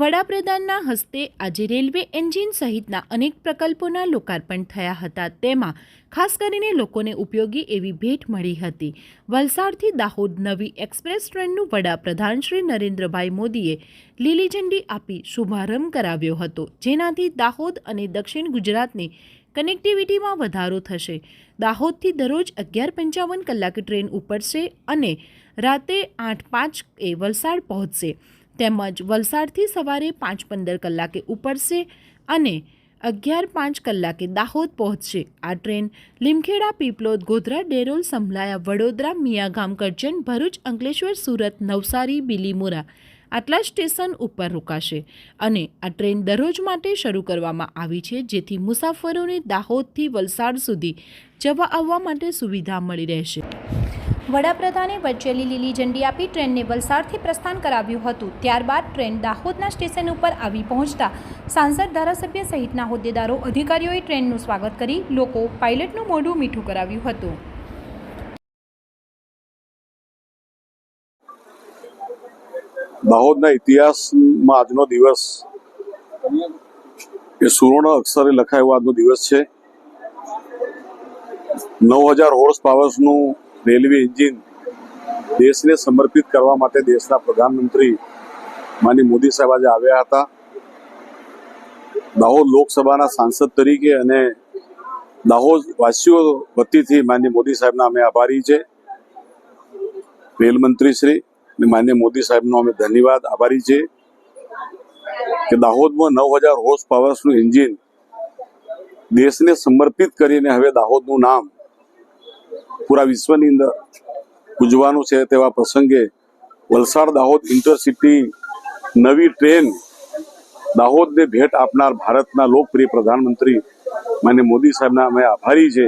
વડાપ્રધાનના હસ્તે આજે રેલવે એન્જિન સહિતના અનેક પ્રકલ્પોના લોકાર્પણ થયા હતા. તેમાં ખાસ કરીને લોકોને ઉપયોગી એવી ભેટ મળી હતી. વલસાડથી દાહોદ નવી એક્સપ્રેસ ટ્રેનનું વડાપ્રધાન શ્રી નરેન્દ્રભાઈ મોદીએ લીલી ઝંડી આપી શુભારંભ કરાવ્યો હતો, જેનાથી દાહોદ અને દક્ષિણ ગુજરાતની કનેક્ટિવિટીમાં વધારો થશે. દાહોદથી દરરોજ અગિયાર પંચાવન કલાક ટ્રેન ઉપડશે અને રાતે આઠ પાંચ એ વલસાડ પહોંચશે. તેમજ વલસાડથી સવારે પાંચ પંદર કલાકે ઉપડશે અને અગિયાર પાંચ કલાકે દાહોદ પહોંચશે. આ ટ્રેન લીમખેડા, પીપલોદ, ગોધરા, ડેરોલ સંભળાયા વડોદરા, મિયાગામ, કરજણ, ભરૂચ, અંકલેશ્વર, સુરત, નવસારી, બિલીમોરા આટલા સ્ટેશન ઉપર રોકાશે અને આ ટ્રેન દરરોજ માટે શરૂ કરવામાં આવી છે, જેથી મુસાફરોને દાહોદથી વલસાડ સુધી જવા આવવા માટે સુવિધા મળી રહેશે. વડાપ્રધાને વર્ચ્યુઅલી લીલી ઝંડી આપી ટ્રેનને વલસાડથી પ્રસ્થાન કરાવ્યું હતું. ત્યારબાદ ટ્રેન દાહોદના સ્ટેશન ઉપર આવી પહોંચતા સાંસદ ધારાસભ્ય સહિતના હોદ્દેદારો, અધિકારીઓએ ટ્રેનનું સ્વાગત કરી લોકો પાયલટનું મોઢું મીઠું કરાવ્યું હતું. દાહોદના ઇતિહાસમાં આજનો દિવસ એ સુવર્ણ અક્ષરે લખાયો, આજનો દિવસ છે. નવ હજાર હોર્સ પાવર્સનું રેલવે એન્જિન દેશને સમર્પિત કરવા માટે દેશના પ્રધાનમંત્રી માની મોદી સાહેબ આજે આવ્યા હતા. દાહોદ લોકસભાના સાંસદ તરીકે અને દાહોદ વાસીઓ વતીથી માન્ય મોદી સાહેબના અમે આભારી છે. રેલ મંત્રી શ્રી અને માન્ય મોદી સાહેબનો અમે ધન્યવાદ, આભારી છે કે દાહોદમાં નવ હજાર હોર્સ પાવર્સનું એન્જિન દેશને સમર્પિત કરીને હવે દાહોદનું નામ પૂરા વિશ્વની અંદર ઉજવાનું છે તેવા પ્રસંગે વલસાડ દાહોદ ઇન્ટરસિટી નવી ટ્રેન દાહોદને ભેટ આપનાર ભારતના લોકપ્રિય પ્રધાનમંત્રી માન્ય મોદી સાહેબના અમે આભારી છે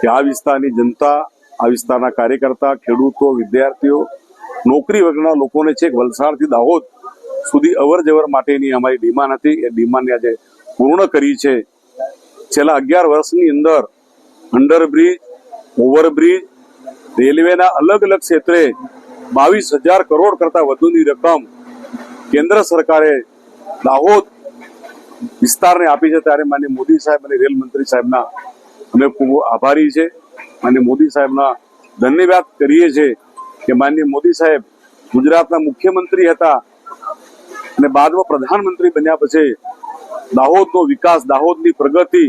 કે આ વિસ્તારની જનતા, આ વિસ્તારના કાર્યકર્તા, ખેડૂતો, વિદ્યાર્થીઓ, નોકરી વર્ગના લોકોને છેક વલસાડથી દાહોદ સુધી અવર જવર માટેની અમારી ડિમાન્ડ હતી. એ ડિમાન્ડને આજે પૂર્ણ કરી છે. છેલ્લા અગિયાર વર્ષની અંદર અંડરબ્રિજ ઓવરબ્રિજ રેલવેના અલગ અલગ ક્ષેત્રે બાવીસ હજાર કરોડ કરતા વધુની રકમ કેન્દ્ર સરકારે દાહોદ વિસ્તારને આપી છે. ત્યારે માન્ય મોદી સાહેબ અને રેલ મંત્રી સાહેબના અમે ખૂબ આભારી છે. માન્ય મોદી સાહેબના ધન્યવાદ કરીએ છીએ કે માન્ય મોદી સાહેબ ગુજરાતના મુખ્યમંત્રી હતા અને બાદમાં પ્રધાનમંત્રી બન્યા પછી દાહોદનો વિકાસ, દાહોદની પ્રગતિ,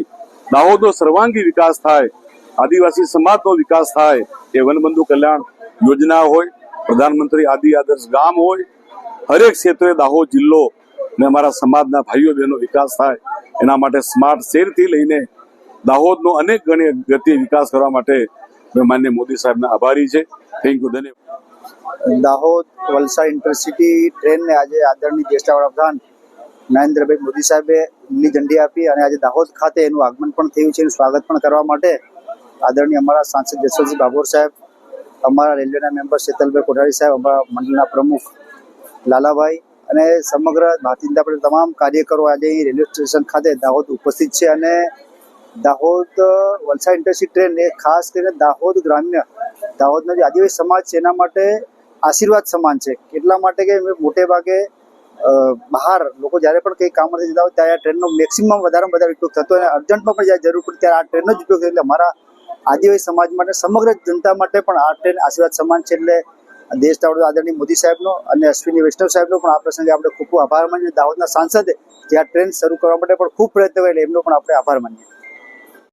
દાહોદનો સર્વાંગી વિકાસ થાય આદિવાસી સમાજનો વિકાસ થાય એ વનબંધુ કલ્યાણ યોજના હોય, પ્રધાનમંત્રી આદિ આદર્શ ગામ હોય, હરેક ક્ષેત્રે દાહોદ જિલ્લો ને અમારા સમાજના ભાઈઓ બહેનો વિકાસ થાય, એના માટે સ્માર્ટ શહેરથી લઈને દાહોદનો અનેક ગણી ગતિ વિકાસ કરવા માટે માન્ય મોદી સાહેબના આભારી છે. થેન્ક યુ ધન્યવાદ. દાહોદ વલસાડ ઇન્ટરસિટી ટ્રેનને આજે આદરણીય દેશના વડાપ્રધાન નરેન્દ્રભાઈ મોદી સાહેબે લીલી ઝંડી આપી અને આજે દાહોદ ખાતે એનું આગમન પણ થયું છે, એનું સ્વાગત પણ કરવા માટે આદરણીય અમારા સાંસદ જશવંતસિંહ ભાભોર સાહેબ, અમારા રેલવેના મેમ્બર શીતલભાઈ કોઠારી સાહેબ, અમારા મંડળના પ્રમુખ લાલાભાઈ અને સમગ્ર ભારતીય જનતા પાર્ટી તમામ કાર્યકરો આજે રેલવે સ્ટેશન ખાતે દાહોદ ઉપસ્થિત છે અને દાહોદ વલસાડ ઇન્ટરસિટી ટ્રેન એ ખાસ કરીને દાહોદ ગ્રામ્ય, દાહોદનો જે આદિવાસી સમાજ છે, એના માટે આશીર્વાદ સમાન છે. એટલા માટે કે મોટે ભાગે બહાર લોકો જ્યારે પણ કંઈ કામ માટે જતા હોય ત્યારે આ ટ્રેનનો મેક્સિમમ વધારેમાં વધારે ઉપયોગ થતો અને અર્જન્ટમાં પણ જ્યારે જરૂર પડે ત્યારે આ ટ્રેનનો જ ઉપયોગ એટલે અમારા આદિવાસી સમાજ માટે, સમગ્ર જનતા માટે પણ આ ટ્રેન આશીર્વાદ સમાન છે એટલે દેશ દાવડો આદરણીય મોદી સાહેબનો અને અશ્વિની વૈષ્ણવ સાહેબનો પણ આ પ્રસંગે આપણે ખૂબ ખૂબ આભાર માનીએ. દાહોદના સાંસદે જે આ ટ્રેન શરૂ કરવા માટે પણ ખૂબ પ્રયત્ન કરેલા એમનો પણ આપણે આભાર માનીએ.